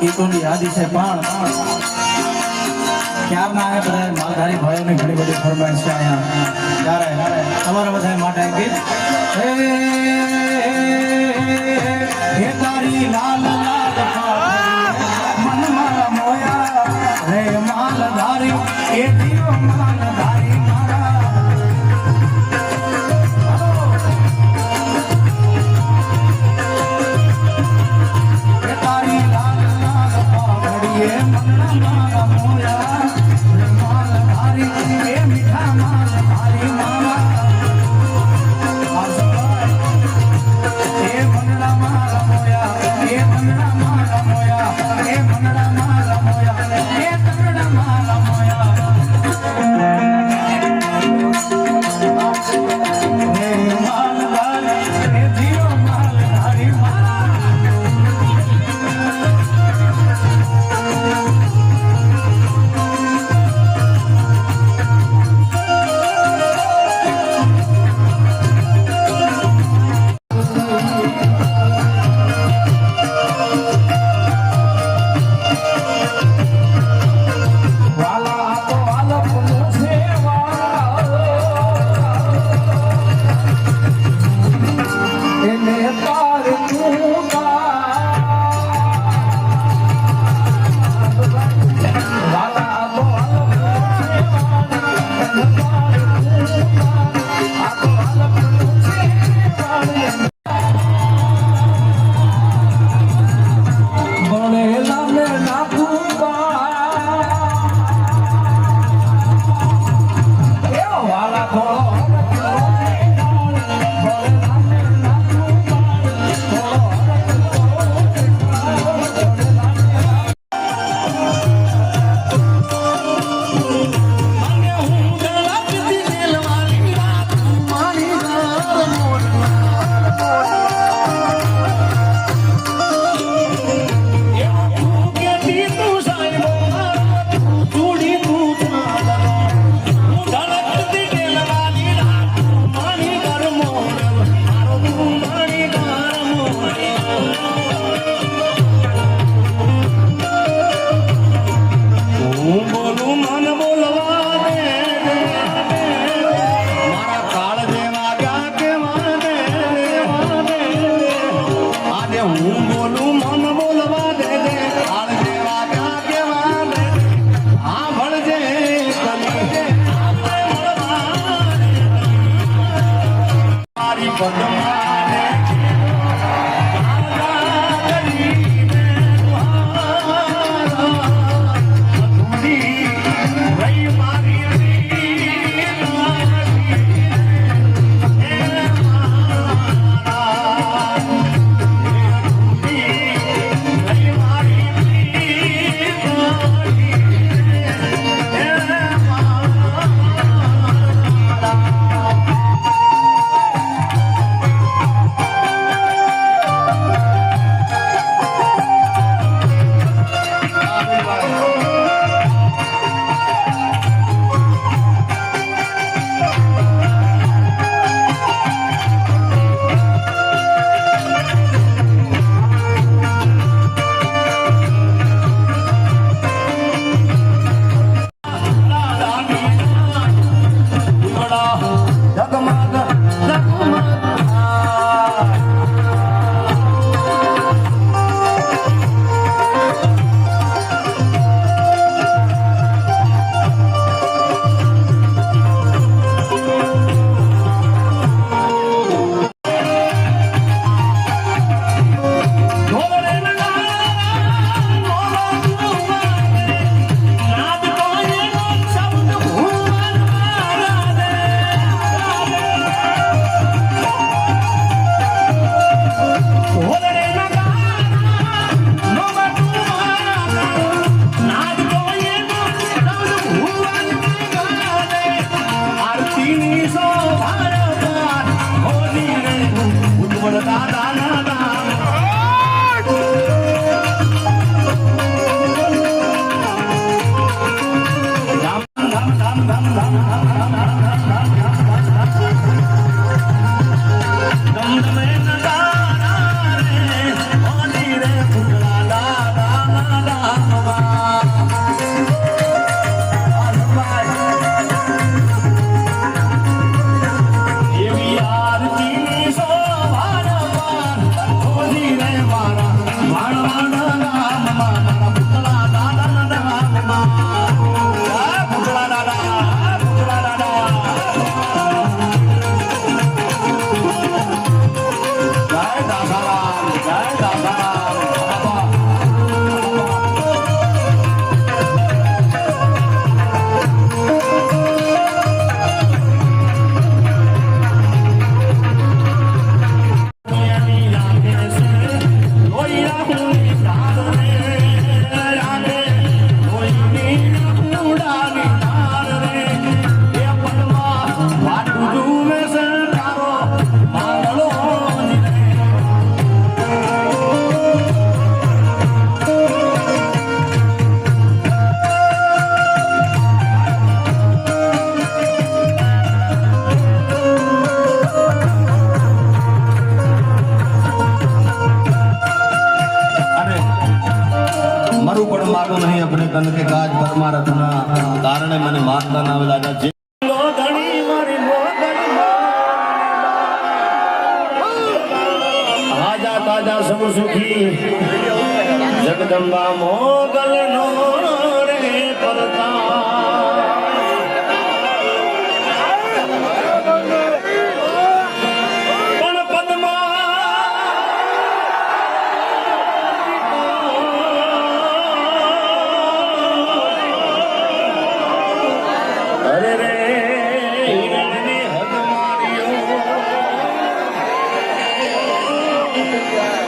ગીતોની યાદી છે, પણ ક્યારના આવે બધા માલધારી ભાઈઓની ઘણી બધી ફરમાઈશ છે અહીંયા. ત્યારે તમારા બધા માટે ગીત? હે મોયા, રે માલધારી એ દીવો માલ but no તનકે કાજ પરમારથના કારણે મને મારતા ના આવેલા Hallelujah.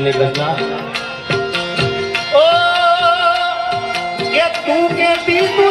પ્રકારની રચના. ઓ કે તું કે તું